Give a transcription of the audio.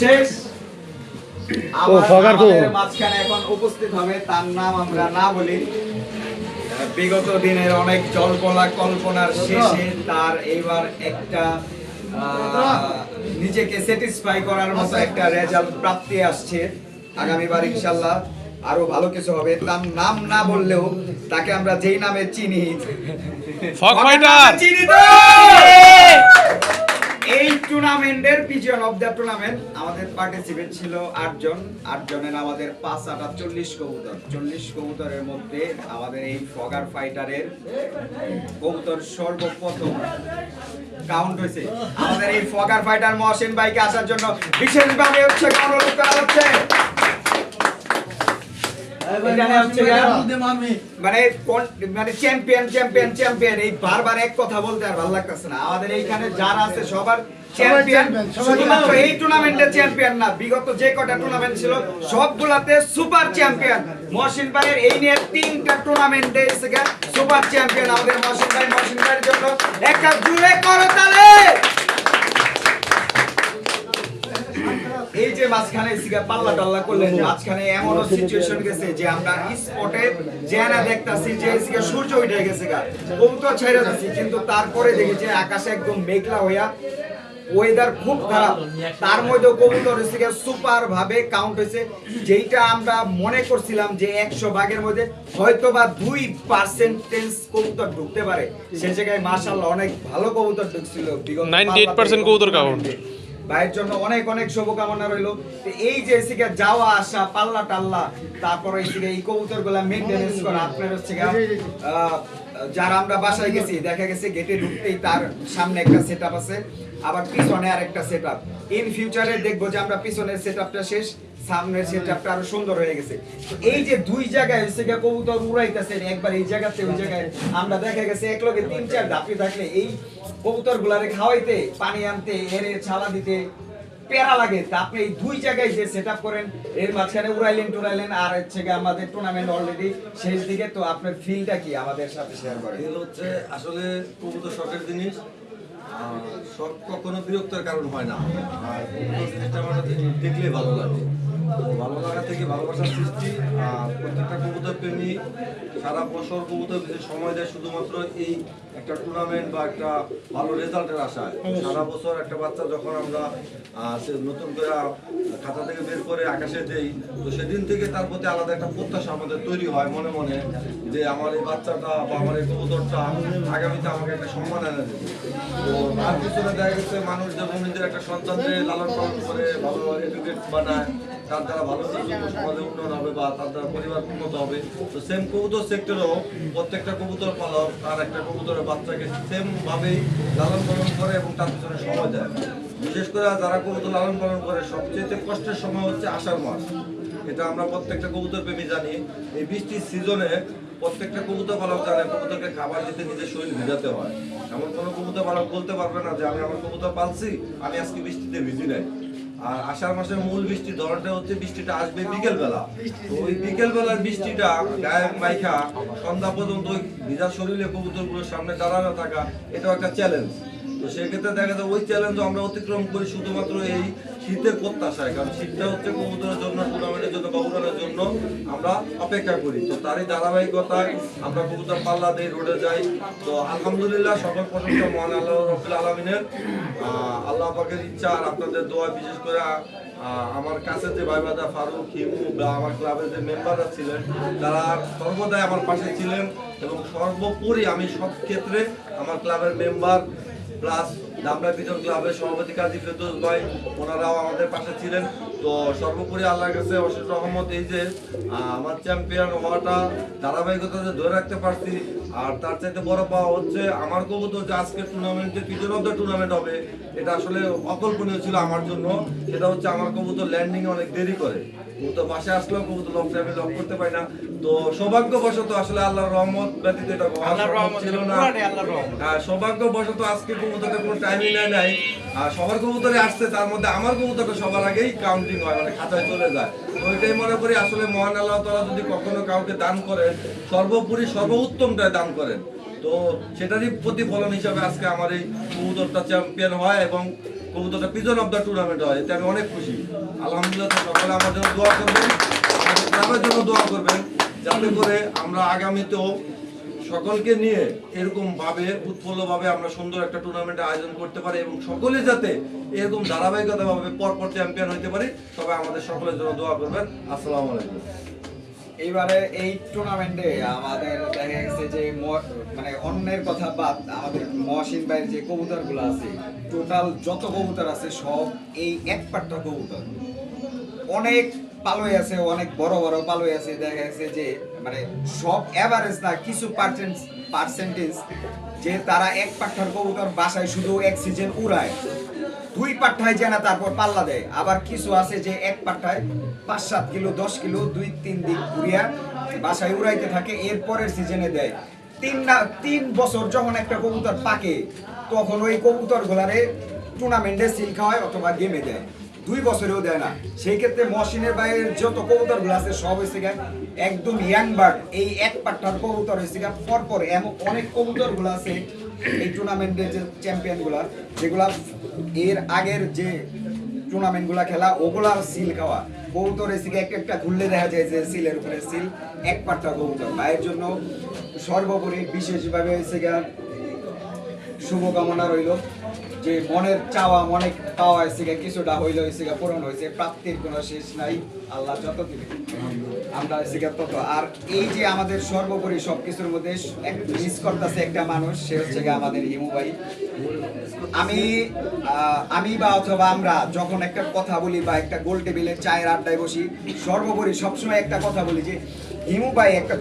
শেষ। ও, ফগার কো। আমাদের মাঝখানে এখন উপস্থিত হবে তার নাম আমরা না বলি। বিগত দিনের অনেক জল্পনা কল্পনার শেষে তার এইবার একটা নিজেকে স্যাটিসফাই করার মতো একটা রেজাল্ট প্রাপ্তি আসছে। আগামীবার ইনশাল্লাহ আরও ভালো কিছু হবে। তার নাম না বললেও তাকে আমরা যেই নামে চিনি। ফক ফাইটার চিনি তো এই পিজন অফ দ্য টুর্নামেন্ট আমাদের পার্টিসিপেট ছিল আটজন। আটজনের আমাদের পাঁচ আটা চল্লিশ কবুতর। চল্লিশ কবুতরের মধ্যে আমাদের এই ফগার ফাইটারের কবুতর সর্বপ্রথম কাউন্ট হয়েছে। আমাদের এই ফগার ফাইটার মহসেন বাইকে আসার জন্য বিশেষভাবে হচ্ছে অনুরোধ করা হচ্ছে। এখানে হচ্ছে মানে কোন- মানে চ্যাম্পিয়ন চ্যাম্পিয়ন চ্যাম্পিয়ন এই বারবার এক কথা বলতে আর ভালো লাগতেছে না। আমাদের এইখানে যারা আছে সবার চ্যাম্পিয়ন শুধুমাত্র এই টুর্নামেন্টের চ্যাম্পিয়ন না বিগত যে কটা টুর্নামেন্ট ছিল সবগুলাতে সুপার চ্যাম্পিয়ন মহসিন ভাইয়ের এই নিয়ে তিনটা টুর্নামেন্টে সুপার চ্যাম্পিয়ন আমাদের মহসিন ভাই মহসিন ভাইয়ের জন্য একটা জুড়ে করো তালে! এই যে মাঝখানে পাল্লা টাল্লা করলেন মাঝখানে এমন সিচুয়েশন গেছে যে আমরা স্পটে জেনা দেখতাছি যে সিগা সূর্য উঠে গেছে গা কবুতর ছাইরা দিছি কিন্তু তারপরে দেখি যে আকাশে একদম মেঘলা হইয়া ওয়েদার খুব খারাপ। তার মধ্যে কবুতর সিগা সুপার ভাবে কাউন্ট হয়েছে যেইটা আমরা মনে করছিলাম যে একশো ভাগের মধ্যে হয়তো বা দুই পার্সেন্টেজ কবুতর ঢুকতে পারে। সে জায়গায় মাশাল্লাহ অনেক ভালো কবুতর ঢুকছিল বিগত 98% কবুতর count। ভাইয়ের জন্য অনেক অনেক শুভকামনা রইল। এই যে এসিকে যাওয়া আসা পাল্লা টাল্লা তারপরে এসিকে এই কবুতরগুলা মেনটেনেন্স করা আপনার হচ্ছে যারা আমরা বাসায় গেছি দেখা গেছে গেটে ঢুকতেই তার সামনে একটা সেট আছে। আবার পিছনে আর একটা সেট আপ ইন ফিউচারে দেখব যে আমরা পিছনের সেট শেষ। সামনের সেট আরও সুন্দর হয়ে গেছে। এই যে দুই জায়গায় হচ্ছে গিয়া কবুতর উড়াইতেছেন, একবার এই জায়গাতে ওই জায়গায়। আমরা দেখা গেছে এক লগে তিন, চার ধাপি থাকলে এই কবুতর গুলারে খাওয়াইতে, পানি আনতে, এরে ছালা দিতে পেরা লাগে। তা আপনি এই দুই জায়গায় যে সেট করেন, এর মাঝখানে উড়াইলেন টুরাইলেন আর হচ্ছে আমাদের টুর্নামেন্ট অলরেডি শেষ দিকে। তো আপনার ফিলটা কি আমাদের সাথে শেয়ার করেন? এগুলো হচ্ছে আসলে কবুতর শখের জিনিস। শখ কখনো বিরক্তের কারণ হয় না। করা দেখলে ভালো লাগে। ভালো লাগা থেকে ভালোবাসার সৃষ্টি আর প্রত্যেকটা কবুতর প্রেমী সারা বছর কবুতর যে সময় দেয় শুধুমাত্র এই একটা টুর্নামেন্ট বা একটা ভালো রেজাল্টের আশায়। সারা বছর একটা বাচ্চা যখন আমরা সে নতুন করে খাতা থেকে বের করে আকাশে দেই তো সেদিন থেকে তার প্রতি আলাদা একটা প্রত্যাশা আমাদের তৈরি হয় মনে মনে যে আমার এই বাচ্চাটা বা আমার এই কবুতরটা আগামীতে আমাকে একটা সম্মান এনে দেবে। তো তার পিছনে দেখা গেছে মানুষ যেমন নিজের একটা সন্তানকে লালন পালন করে ভালো এডুকেট বানায় তার দ্বারা ভালো সমাজে উন্নয়ন হবে বা তার দ্বারা পরিবার উন্নত হবে। তো সেম কবুতর সেক্টরেও প্রত্যেকটা কবুতর পালক, তার একটা কবুতরের বাচ্চাকে সেম ভাবেই লালন পালন করে এবং তার পিছনে সময় দেয়। বিশেষ করে যারা কবুতর লালন পালন করে সবচেয়ে কষ্টের সময় হচ্ছে আষাঢ় মাস। এটা আমরা প্রত্যেকটা কবুতর প্রেমী জানি। এই বৃষ্টির সিজনে প্রত্যেকটা কবুতর পালক জানে, কবুতরকে খাবার দিতে নিজের শরীর ভিজাতে হয়। এমন কোনো কবুতর পালক বলতে পারবে না যে, আমি আমার কবুতর পালছি, আমি আজকে বৃষ্টিতে ভিজি নাই। আর আষাঢ় মাসের মূল বৃষ্টি ধরনটা হচ্ছে বৃষ্টিটা আসবে বিকেল বেলা তো ওই বিকেল বেলার বৃষ্টিটা গায়ে মাইখা সন্ধ্যা পর্যন্ত ভিজা শরীরে কবুতরগুলোর সামনে দাঁড়ানো থাকা এটাও একটা চ্যালেঞ্জ তো সেক্ষেত্রে দেখা যায় ওই চ্যালেঞ্জ আমরা অতিক্রম করি শুধুমাত্র এই শীতের প্রত্যাশায়, কারণ শীতটা হচ্ছে কবুতরের জন্য টুর্নামেন্টের জন্য বা জন্য আমরা অপেক্ষা করি। তো তারই ধারাবাহিকতায় আমরা কবুতর পাল্লা দিই রোডে যাই। তো আলহামদুলিল্লাহ, সকল প্রশংসা মহান আল্লাহ রবিল আলমিনের। আল্লাহ পাকের ইচ্ছা আর আপনাদের দোয়া, বিশেষ করে আমার কাছে যে ভাই বাদা ফারুক, হিমু বা আমার ক্লাবের যে মেম্বাররা ছিলেন, তারা সর্বদাই আমার পাশে ছিলেন এবং সর্বোপরি আমি সব ক্ষেত্রে আমার ক্লাবের মেম্বার প্লাস দামরা বিজন ক্লাবের সভাপতি কাজী ফেরদৌস ভাই ওনারাও আমাদের পাশে ছিলেন। তো সর্বোপরি আল্লাহর কাছে অশেষ রহমত এই যে আমার চ্যাম্পিয়ন হওয়াটা ধারাবাহিকতা যে ধরে রাখতে পারছি আর তার চাইতে বড় পাওয়া হচ্ছে আমার কবুতর যে আজকে টুর্নামেন্টে পিজন অফ দ্য টুর্নামেন্ট হবে এটা আসলে অকল্পনীয় ছিল আমার জন্য। সেটা হচ্ছে আমার কবুতর ল্যান্ডিং অনেক দেরি করে। কবুতর বাসায় আসলেও কবুতর লক টাইমে লক করতে পারি না। তো সৌভাগ্যবশত আসলে আল্লাহর রহমত ব্যতীত এটা হওয়ার আল্লাহর রহমত, ছিল না। আর সৌভাগ্যবশত আজকে কবুতরটা কোনো টাইমই নেয় নাই। আর সবার কবুতরে আসছে তার মধ্যে আমার কবুতরটা সবার আগেই কাউন্টিং হয় মানে খাতায় চলে যায়। তো এটাই মনে করি আসলে মহান আল্লাহ তাআলা যদি কখনো কাউকে দান করেন, সর্বোপরি সর্বোত্তমটা দান করেন। তো সেটারই প্রতিফলন হিসাবে আজকে আমার এই কবুতরটা চ্যাম্পিয়ন হয় এবং কবুতরটা পিজন অফ দ্য টুর্নামেন্ট হয়। এতে আমি অনেক খুশি। আলহামদুলিল্লাহ সকলে আমার জন্য দোয়া করবেন। আমাদের জন্য দোয়া করবেন। যাতে করে আমরা আগামীতেও সকলকে নিয়ে এরকম ভাবে উৎফুল্ল ভাবে আমরা সুন্দর একটা টুর্নামেন্টের আয়োজন করতে পারি এবং সকলে যাতে এরকম ধারাবাহিকতা ভাবে পরপর চ্যাম্পিয়ন হতে পারি তবে আমাদের সকলের জন্য দোয়া করবেন। আসসালামু আলাইকুম। এইবারে এই টুর্নামেন্টে আমাদের দেখা গেছে যে মানে অন্যের কথা বাদ, আমাদের মহসিন ভাইয়ের যে কবুতরগুলো আছে টোটাল যত কবুতর আছে, সব এই এক পাট্টা কবুতর। অনেক পালই আছে, অনেক বড় বড় পালই আছে, দেখা গেছে যে মানে সব এভারেজ না, কিছু পার্সেন্ট পার্সেন্টেজ যে তারা এক পাট্টার কবুতর বাসায় শুধু এক সিজন উড়ায়। দুই পাট্টায় জানা তারপর পাল্লা দেয়। আবার কিছু আছে যে এক পাট্টায় পাঁচ, সাত কিলো, দশ কিলো, দুই, তিন দিন ঘুরিয়া বাসায় উড়াইতে থাকে, এর পরের সিজনে দেয়। তিন না, তিন বছর যখন একটা কবুতর পাকে, তখন ওই কবুতর গুলারে টুর্নামেন্টে সিল খাওয়ায় অথবা গেমে দেয়। দুই বছরেও দেয় না। সেই ক্ষেত্রে মহসিনের বাইরের যত কবুতরগুলো আছে, সব হয়েছে গিয়ে একদম ইয়াং বার্ড এই এক পাট্টার কবুতর হয়েছে গিয়ে পরপর এমন অনেক কবুতরগুলো আছে এই টুর্নামেন্টের যে চ্যাম্পিয়নগুলা যেগুলা এর আগের যে টুর্নামেন্টগুলা খেলা ওগুলার সিল খাওয়া। কবুতর এসে গিয়ে একটা ঘুরলে দেখা যায় যে সিলের উপরে সিল এক পাট্টা কবুতর। ভাইয়ের জন্য সর্বোপরি বিশেষভাবে হয়েছে গিয়া শুভকামনা রইল। যে মনের চাওয়া, মনে পাওয়া হয়েছে কিছুটা হইল হয়েছে পূরণ হয়েছে, প্রাপ্তির কোনো শেষ নাই। আল্লাহ যত দিবে। আমরা হয়েছে তত। আর এই যে আমাদের সর্বোপরি সব কিছুর মধ্যে মিস করতেছে একটা মানুষ, সে হচ্ছে গিয়া আমাদের হিমু ভাই। আমি আমি বা অথবা আমরা যখন একটা কথা বলি বা একটা গোল টেবিলে চায়ের আড্ডায় বসি, সর্বোপরি সবসময় একটা কথা বলি যে, হিমু ভাই একটা